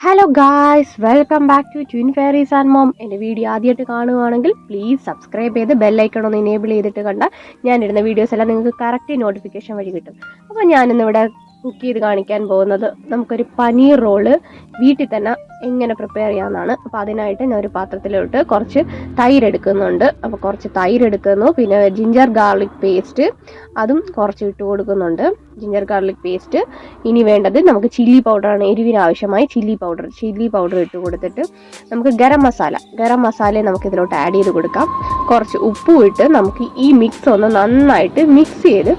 Hello guys welcome back to twin fairies and mom എന്റെ video ആദ്യമായിട്ട് കാണുകയാണെങ്കിൽ please subscribe ചെയ്ത് ബെല്ലൈക്കൺ ഒന്ന് എനേബിൾ ചെയ്തിട്ട് കണ്ടാൽ ഞാനിടുന്ന വീഡിയോസ് എല്ലാം നിങ്ങൾക്ക് കറക്റ്റ് നോട്ടിഫിക്കേഷൻ വഴി കിട്ടും. അപ്പോൾ ഞാനിന്നിവിടെ കുക്ക് ചെയ്ത് കാണിക്കാൻ പോകുന്നത്. നമുക്കൊരു പനീർ റോൾ വീട്ടിൽ തന്നെ എങ്ങനെ പ്രിപ്പയർ ചെയ്യാമെന്നാണ് അപ്പോൾ അതിനായിട്ട് ഞാൻ ഒരു പാത്രത്തിലോട്ട് കുറച്ച് തൈര് എടുക്കുന്നുണ്ട്. അപ്പോൾ കുറച്ച് തൈര് എടുക്കുന്നു. പിന്നെ ജിഞ്ചർ ഗാർലിക് പേസ്റ്റ് അതും കുറച്ച് ഇട്ട് കൊടുക്കുന്നുണ്ട്. ജിഞ്ചർ ഗാർലിക് പേസ്റ്റ് ഇനി വേണ്ടത് നമുക്ക് ചില്ലി പൗഡറാണ് എരിവിന് ആവശ്യമായി ചില്ലി പൗഡർ ചില്ലി പൗഡർ ഇട്ട് കൊടുത്തിട്ട് നമുക്ക് ഗരം മസാല ഗരം മസാല നമുക്ക് ഇതിലോട്ട് ആഡ് ചെയ്ത് കൊടുക്കാം. കുറച്ച് ഉപ്പും ഇട്ട് നമുക്ക് ഈ മിക്സ് ഒന്ന് നന്നായിട്ട് മിക്സ് ചെയ്ത്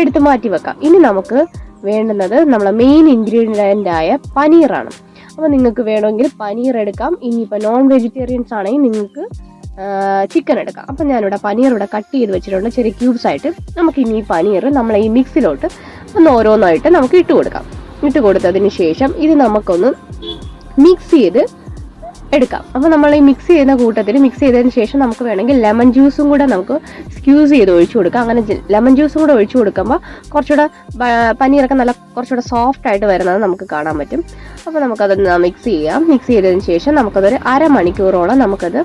എടുത്ത് മാറ്റി വെക്കാം. ഇനി നമുക്ക് വേണ്ടുന്നത് നമ്മളെ മെയിൻ ഇൻഗ്രീഡിയന്റ് ആയ പനീറാണ്. അപ്പോൾ നിങ്ങൾക്ക് വേണമെങ്കിൽ പനീർ എടുക്കാം. ഇനിയിപ്പോൾ നോൺ വെജിറ്റേറിയൻസ് ആണെങ്കിൽ നിങ്ങൾക്ക് ചിക്കൻ എടുക്കാം. അപ്പം ഞാനിവിടെ പനീർ ഇവിടെ കട്ട് ചെയ്ത് വെച്ചിട്ടുണ്ട്. ചെറിയ ക്യൂബ്സ് ആയിട്ട് നമുക്ക് ഇനി ഈ പനീർ നമ്മളെ ഈ മിക്സിലോട്ട് ഒന്ന് ഓരോന്നായിട്ട് നമുക്ക് ഇട്ട് കൊടുക്കാം. ഇട്ട് കൊടുത്തതിന് ശേഷം ഇത് നമുക്കൊന്ന് മിക്സ് ചെയ്ത് എടുക്കാം. അപ്പോൾ നമ്മൾ ഈ മിക്സ് ചെയ്യുന്ന കൂട്ടത്തിൽ മിക്സ് ചെയ്തതിന് ശേഷം നമുക്ക് വേണമെങ്കിൽ ലെമൺ ജ്യൂസും കൂടെ നമുക്ക് സ്ക്യൂസ് ചെയ്ത് ഒഴിച്ചു കൊടുക്കാം. അങ്ങനെ ലെമൺ ജ്യൂസും കൂടെ ഒഴിച്ചു കൊടുക്കുമ്പോൾ കുറച്ചുകൂടെ പനീറൊക്കെ നല്ല കുറച്ചുകൂടെ സോഫ്റ്റ് ആയിട്ട് വരുന്നത് നമുക്ക് കാണാൻ പറ്റും. അപ്പോൾ നമുക്കതൊന്ന് മിക്സ് ചെയ്യാം. മിക്സ് ചെയ്തതിന് ശേഷം നമുക്കതൊരു അരമണിക്കൂറോളം നമുക്കത്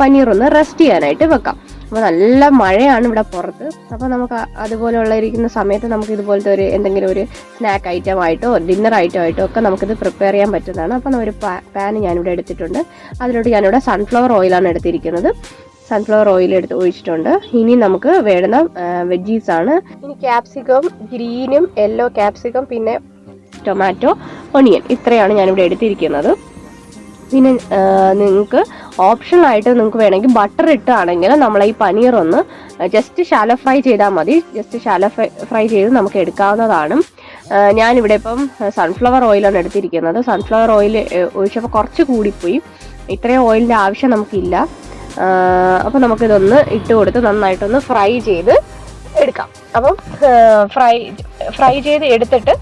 പനീർ ഒന്ന് റെസ്റ്റ് ചെയ്യാനായിട്ട് വെക്കാം. അപ്പോൾ നല്ല മഴയാണ് ഇവിടെ പുറത്ത്. അപ്പോൾ നമുക്ക് അതുപോലെയുള്ള ഇരിക്കുന്ന സമയത്ത് നമുക്ക് ഇതുപോലത്തെ ഒരു എന്തെങ്കിലും ഒരു സ്നാക്ക് ഐറ്റം ആയിട്ടോ ഡിന്നർ ഐറ്റം ആയിട്ടോ ഒക്കെ നമുക്കിത് പ്രിപ്പയർ ചെയ്യാൻ പറ്റുന്നതാണ്. അപ്പോൾ ഒരു പാൻ ഞാനിവിടെ എടുത്തിട്ടുണ്ട്. അതിലോട്ട് ഞാനിവിടെ സൺഫ്ലവർ ഓയിലാണ് എടുത്തിരിക്കുന്നത്. സൺഫ്ലവർ ഓയിൽ എടുത്ത് ഒഴിച്ചിട്ടുണ്ട്. ഇനി നമുക്ക് വേണ്ടുന്ന വെജീസ് ആണ്. ഇനി ക്യാപ്സിക്കം ഗ്രീനും യെല്ലോ ക്യാപ്സിക്കം പിന്നെ ടൊമാറ്റോ ഒണിയൻ ഇത്രയാണ് ഞാനിവിടെ എടുത്തിരിക്കുന്നത്. പിന്നെ നിങ്ങൾക്ക് ഓപ്ഷണലായിട്ട് നിങ്ങൾക്ക് വേണമെങ്കിൽ ബട്ടർ ഇട്ടാണെങ്കിൽ നമ്മൾ ഈ പനീർ ഒന്ന് ജസ്റ്റ് ശാലോ ഫ്രൈ ചെയ്താൽ മതി ജസ്റ്റ് ശാലോ ഫ്രൈ ചെയ്ത് നമുക്ക് എടുക്കാവുന്നതാണ്. ഞാനിവിടെ ഇപ്പം സൺഫ്ലവർ ഓയിലാണ് എടുത്തിരിക്കുന്നത്. സൺഫ്ലവർ ഓയിൽ ഒഴിച്ചപ്പോൾ കുറച്ച് കൂടിപ്പോയി. ഇത്രയും ഓയിലിന്റെ ആവശ്യം നമുക്കില്ല. അപ്പോൾ നമുക്കിതൊന്ന് ഇട്ട് കൊടുത്ത് നന്നായിട്ടൊന്ന് ഫ്രൈ ചെയ്ത് എടുക്കാം. അപ്പം ഫ്രൈ ഫ്രൈ ചെയ്ത് എടുത്തിട്ട്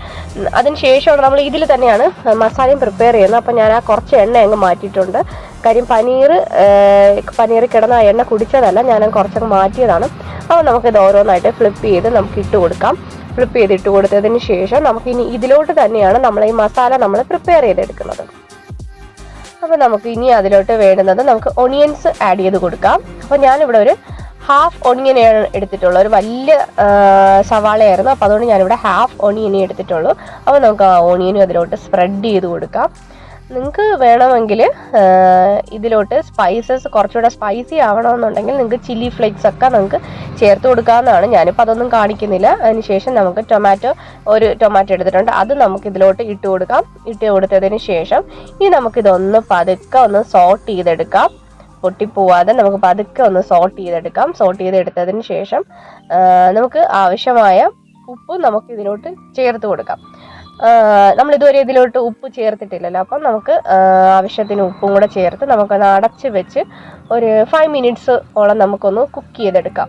അതിന് ശേഷമാണ് നമ്മൾ ഇതിൽ തന്നെയാണ് മസാലയും പ്രിപ്പയർ ചെയ്യുന്നത്. അപ്പം ഞാൻ ആ കുറച്ച് എണ്ണ അങ്ങ് മാറ്റിയിട്ടുണ്ട്. കാര്യം പനീർ പനീർ കിടന്ന ആ എണ്ണ കുടിച്ചതല്ല ഞാൻ കുറച്ചങ്ങ് മാറ്റിയതാണ്. അപ്പോൾ നമുക്കിത് ഓരോന്നായിട്ട് ഫ്ലിപ്പ് ചെയ്ത് നമുക്ക് ഇട്ട് കൊടുക്കാം. ഫ്ലിപ്പ് ചെയ്ത് ഇട്ട് കൊടുത്തതിന് ശേഷം നമുക്ക് ഇനി ഇതിലോട്ട് തന്നെയാണ് നമ്മൾ ഈ മസാല നമ്മൾ പ്രിപ്പയർ ചെയ്തെടുക്കുന്നത്. അപ്പോൾ നമുക്ക് ഇനി അതിലോട്ട് വേണ്ടുന്നത് നമുക്ക് ഒണിയൻസ് ആഡ് ചെയ്ത് കൊടുക്കാം. അപ്പോൾ ഞാനിവിടെ ഒരു ഹാഫ് ഒണിയനെയാണ് എടുത്തിട്ടുള്ളത്. ഒരു വലിയ സവാളയായിരുന്നു. അപ്പോൾ അതുകൊണ്ട് ഞാനിവിടെ ഹാഫ് ഒണിയനെ എടുത്തിട്ടുള്ളൂ. അപ്പോൾ നമുക്ക് ആ ഓണിയനും അതിലോട്ട് സ്പ്രെഡ് ചെയ്ത് കൊടുക്കാം. നിങ്ങൾക്ക് വേണമെങ്കിൽ ഇതിലോട്ട് സ്പൈസസ് കുറച്ചുകൂടെ സ്പൈസി ആവണമെന്നുണ്ടെങ്കിൽ നിങ്ങൾക്ക് ചില്ലി ഫ്ലേക്സ് ഒക്കെ നിങ്ങൾക്ക് ചേർത്ത് കൊടുക്കാവുന്നതാണ്. ഞാനിപ്പോൾ അതൊന്നും കാണിക്കുന്നില്ല. അതിനുശേഷം നമുക്ക് ടൊമാറ്റോ ഒരു ടൊമാറ്റോ എടുത്തിട്ടുണ്ട്. അത് നമുക്ക് ഇതിലോട്ട് ഇട്ട് കൊടുക്കാം. ഇട്ട് കൊടുത്തതിന് ശേഷം ഇനി നമുക്കിതൊന്ന് പതുക്കെ ഒന്ന് സോട്ട് ചെയ്തെടുക്കാം. പൊട്ടിപ്പോവാതെ നമുക്ക് പതുക്കെ ഒന്ന് സോട്ട് ചെയ്തെടുക്കാം. സോട്ട് ചെയ്തെടുത്തതിന് ശേഷം നമുക്ക് ആവശ്യമായ ഉപ്പ് നമുക്ക് ഇതിലോട്ട് ചേർത്ത് കൊടുക്കാം. നമ്മൾ ഇതുവരെ ഇതിലോട്ട് ഉപ്പ് ചേർത്തിട്ടില്ലല്ലോ. അപ്പം നമുക്ക് ആവശ്യത്തിന് ഉപ്പും കൂടെ ചേർത്ത് നമുക്കൊന്ന് അടച്ച് വെച്ച് ഒരു ഫൈവ് മിനിറ്റ്സ് ഓളം നമുക്കൊന്ന് കുക്ക് ചെയ്തെടുക്കാം.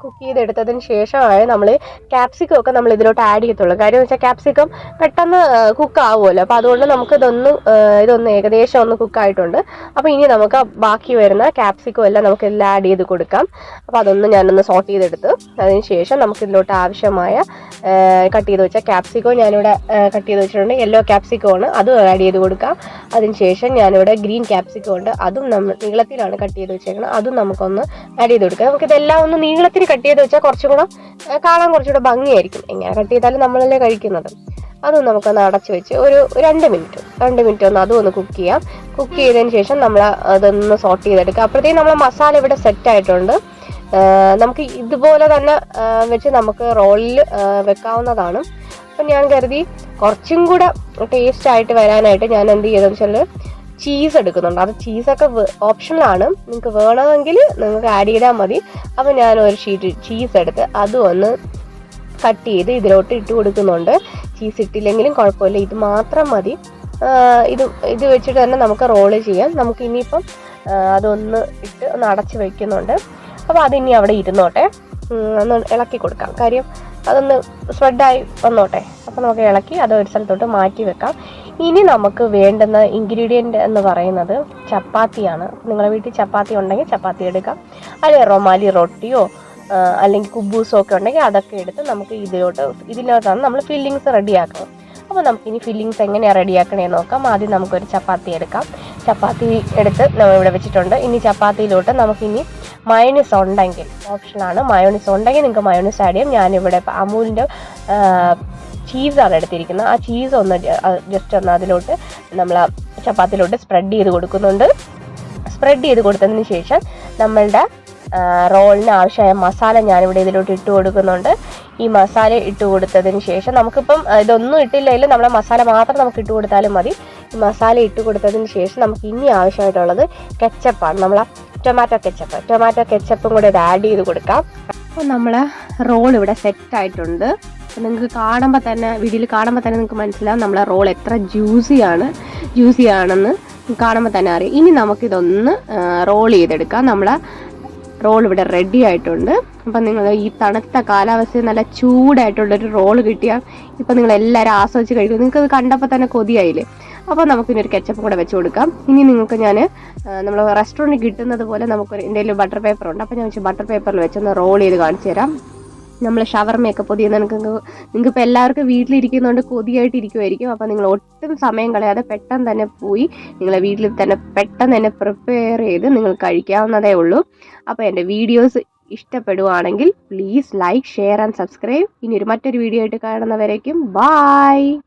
കുക്ക് ചെയ്തെടുത്തതിന് ശേഷമാണ് നമ്മൾ ക്യാപ്സിക്കം ഒക്കെ നമ്മൾ ഇതിലോട്ട് ആഡ് ചെയ്യത്തുള്ളൂ. കാര്യം വെച്ചാൽ ക്യാപ്സിക്കം പെട്ടെന്ന് കുക്ക് ആവുമല്ലോ. അപ്പോൾ അതുകൊണ്ട് നമുക്ക് ഇതൊന്ന് ഇതൊന്ന് ഏകദേശം ഒന്ന് കുക്ക് ആയിട്ടുണ്ട്. അപ്പോൾ ഇനി നമുക്ക് ബാക്കി വരുന്ന ക്യാപ്സിക്കം എല്ലാം നമുക്ക് എല്ലാം ആഡ് ചെയ്ത് കൊടുക്കാം. അപ്പോൾ അതൊന്ന് ഞാനൊന്ന് സോട്ട് ചെയ്തെടുത്ത്. അതിന് ശേഷം നമുക്ക് ഇതിലോട്ട് ആവശ്യമായ കട്ട് ചെയ്ത് വെച്ച ക്യാപ്സിക്കോ ഞാനിവിടെ കട്ട് ചെയ്ത് വെച്ചിട്ടുണ്ട്. യെല്ലോ ക്യാപ്സിക്കോ ആണ്. അതും ആഡ് ചെയ്ത് കൊടുക്കാം. അതിന് ശേഷം ഞാനിവിടെ ഗ്രീൻ ക്യാപ്സിക്കോ ഉണ്ട്. അതും നമ്മൾ നീളത്തിലാണ് കട്ട് ചെയ്ത് വെച്ചേക്കുന്നത് അതും നമുക്കൊന്ന് ആഡ് ചെയ്ത് കൊടുക്കാം. നമുക്കിതെല്ലാം ഒന്ന് നീളത്തിൽ കട്ട് ചെയ്ത് വെച്ചാൽ കുറച്ചുകൂടെ കാണാൻ കുറച്ചുകൂടെ ഭംഗിയായിരിക്കും. എങ്ങനെ കട്ട് ചെയ്താലും നമ്മളല്ലേ കഴിക്കുന്നത്. അതും നമുക്കൊന്ന് അടച്ചു വെച്ച് ഒരു രണ്ട് മിനിറ്റ് രണ്ട് മിനിറ്റ് ഒന്ന് അതും ഒന്ന് കുക്ക് ചെയ്യാം. കുക്ക് ചെയ്തതിന് ശേഷം നമ്മൾ അതൊന്ന് സോട്ട് ചെയ്തെടുക്കുക അപ്പോഴത്തേക്കും നമ്മളെ മസാല ഇവിടെ സെറ്റ് ആയിട്ടുണ്ട്. നമുക്ക് ഇതുപോലെ തന്നെ വെച്ച് നമുക്ക് റോളിൽ വെക്കാവുന്നതാണ്. അപ്പം ഞാൻ കരുതി കുറച്ചും കൂടെ ടേസ്റ്റ് ആയിട്ട് വരാനായിട്ട് ഞാൻ എന്ത് ചെയ്തെന്ന് വെച്ചാൽ ചീസ് എടുക്കുന്നുണ്ട്. അത് ചീസൊക്കെ ഓപ്ഷനിലാണ് നിങ്ങൾക്ക് വേണമെങ്കിൽ നിങ്ങൾക്ക് ആഡ് ചെയ്താൽ മതി. അപ്പം ഞാൻ ഒരു ഷീറ്റ് ചീസ് എടുത്ത് അതും ഒന്ന് കട്ട് ചെയ്ത് ഇതിലോട്ട് ഇട്ട് കൊടുക്കുന്നുണ്ട്. ചീസ് ഇട്ടില്ലെങ്കിലും കുഴപ്പമില്ല. ഇത് മാത്രം മതി. ഇത് ഇത് വെച്ചിട്ട് തന്നെ നമുക്ക് റോൾ ചെയ്യാം. നമുക്ക് ഇനിയിപ്പം അതൊന്ന് ഇട്ട് ഒന്ന് അടച്ച് വെക്കുന്നുണ്ട്. അപ്പോൾ അതിനി അവിടെ ഇരുന്നോട്ടെ. ഒന്ന് ഇളക്കി കൊടുക്കാം. കാര്യം അതൊന്ന് സ്പ്രെഡായി വന്നോട്ടെ. അപ്പോൾ നമുക്ക് ഇളക്കി അത് ഒരു സ്ഥലത്തോട്ട് മാറ്റി വെക്കാം. ഇനി നമുക്ക് വേണ്ടുന്ന ഇൻഗ്രീഡിയന്റ് എന്ന് പറയുന്നത് ചപ്പാത്തിയാണ്. നിങ്ങളുടെ വീട്ടിൽ ചപ്പാത്തി ഉണ്ടെങ്കിൽ ചപ്പാത്തി എടുക്കാം. അല്ലെങ്കിൽ റൊമാലി റൊട്ടിയോ അല്ലെങ്കിൽ കുബൂസോ ഒക്കെ ഉണ്ടെങ്കിൽ അതൊക്കെ എടുത്ത് നമുക്ക് ഇതിലോട്ട് ഇതിനകത്താണ് നമ്മൾ ഫില്ലിങ്സ് റെഡിയാക്കുന്നത്. അപ്പോൾ നമുക്ക് നമുക്കിനി ഫില്ലിങ്സ് എങ്ങനെയാണ് റെഡിയാക്കണേന്ന് നോക്കാം. ആദ്യം നമുക്കൊരു ചപ്പാത്തി എടുക്കാം. ചപ്പാത്തി എടുത്ത് നമ്മൾ ഇവിടെ വെച്ചിട്ടുണ്ട്. ഇനി ചപ്പാത്തിയിലോട്ട് നമുക്കിനി മയോണീസ് ഉണ്ടെങ്കിൽ ഓപ്ഷനാണ് മയോണീസ്. ഉണ്ടെങ്കിൽ നിങ്ങൾക്ക് മയോണീസ് ആഡ് ചെയ്യാം. ഞാനിവിടെ അമൂലിന്റെ ചീസാണ് എടുത്തിരിക്കുന്നത്. ആ ചീസ് ഒന്ന് ജസ്റ്റ് ഒന്ന് അതിലോട്ട് നമ്മൾ ആ ചപ്പാത്തിയിലോട്ട് സ്പ്രെഡ് ചെയ്ത് കൊടുക്കുന്നുണ്ട്. സ്പ്രെഡ് ചെയ്ത് കൊടുത്തതിന് ശേഷം നമ്മളുടെ റോളിന് ആവശ്യമായ മസാല ഞാനിവിടെ ഇതിലോട്ട് ഇട്ട് കൊടുക്കുന്നുണ്ട്. ഈ മസാല ഇട്ട് കൊടുത്തതിന് ശേഷം നമുക്കിപ്പം ഇതൊന്നും ഇട്ടില്ലെങ്കിലും നമ്മളെ മസാല മാത്രം നമുക്ക് ഇട്ട് കൊടുത്താലും മതി. ഈ മസാല ഇട്ട് കൊടുത്തതിന് ശേഷം നമുക്ക് ഇനി ആവശ്യമായിട്ടുള്ളത് കെച്ചപ്പാണ്. നമ്മൾ ടൊമാറ്റോ കെച്ചപ്പ് ടൊമാറ്റോ കെച്ചപ്പും കൂടെ ആഡ് ചെയ്ത് കൊടുക്കാം. അപ്പോൾ നമ്മൾ റോൾ ഇവിടെ സെറ്റ് ആയിട്ടുണ്ട്. നിങ്ങൾക്ക് കാണുമ്പോൾ തന്നെ വീഡിയോയിൽ കാണുമ്പോൾ തന്നെ നിങ്ങൾക്ക് മനസ്സിലാവും നമ്മളെ റോൾ എത്ര ജ്യൂസിയാണ് ജ്യൂസി ആണെന്ന് കാണുമ്പോൾ തന്നെ അറിയാം. ഇനി നമുക്കിതൊന്ന് റോൾ ചെയ്തെടുക്കാം. നമ്മളെ റോൾ ഇവിടെ റെഡി ആയിട്ടുണ്ട്. അപ്പം നിങ്ങൾ ഈ തണുത്ത കാലാവസ്ഥയിൽ നല്ല ചൂടായിട്ടുള്ളൊരു റോൾ കിട്ടിയാൽ ഇപ്പം നിങ്ങൾ എല്ലാവരും ആസ്വദിച്ച് കഴിക്കും. നിങ്ങൾക്ക് അത് കണ്ടപ്പോൾ തന്നെ കൊതിയായില്ലേ? അപ്പോൾ നമുക്കിനി ഒരു കെച്ചപ്പ് കൂടെ വെച്ച് കൊടുക്കാം. ഇനി നിങ്ങൾക്ക് ഞാൻ നമ്മൾ റെസ്റ്റോറന്റ് കിട്ടുന്നത് പോലെ നമുക്കൊരു എന്തെങ്കിലും ബട്ടർ പേപ്പർ ഉണ്ട്. അപ്പോൾ ഞാൻ വെച്ച് ബട്ടർ പേപ്പറിൽ വെച്ചൊന്ന് റോൾ ചെയ്ത് കാണിച്ചു തരാം. നമ്മൾ ഷവർമയൊക്കെ പൊതിയുന്ന നിങ്ങൾക്ക് നിങ്ങൾക്ക് ഇപ്പോൾ എല്ലാവർക്കും വീട്ടിലിരിക്കുന്നതുകൊണ്ട് കൊതിയായിട്ട് ഇരിക്കുമായിരിക്കും അപ്പോൾ നിങ്ങൾ ഒട്ടും സമയം കളയാതെ പെട്ടെന്ന് തന്നെ പോയി നിങ്ങളെ വീട്ടിൽ തന്നെ പെട്ടെന്ന് തന്നെ പ്രിപ്പയർ ചെയ്ത് നിങ്ങൾ കഴിക്കാവുന്നതേ ഉള്ളൂ. അപ്പോൾ എന്റെ വീഡിയോസ് ഇഷ്ടപ്പെടുവാണെങ്കിൽ please like share and subscribe ഇനി ഒരു മറ്റൊരു വീഡിയോ ആയിട്ട് കാണുന്നവരേക്കും ബായ്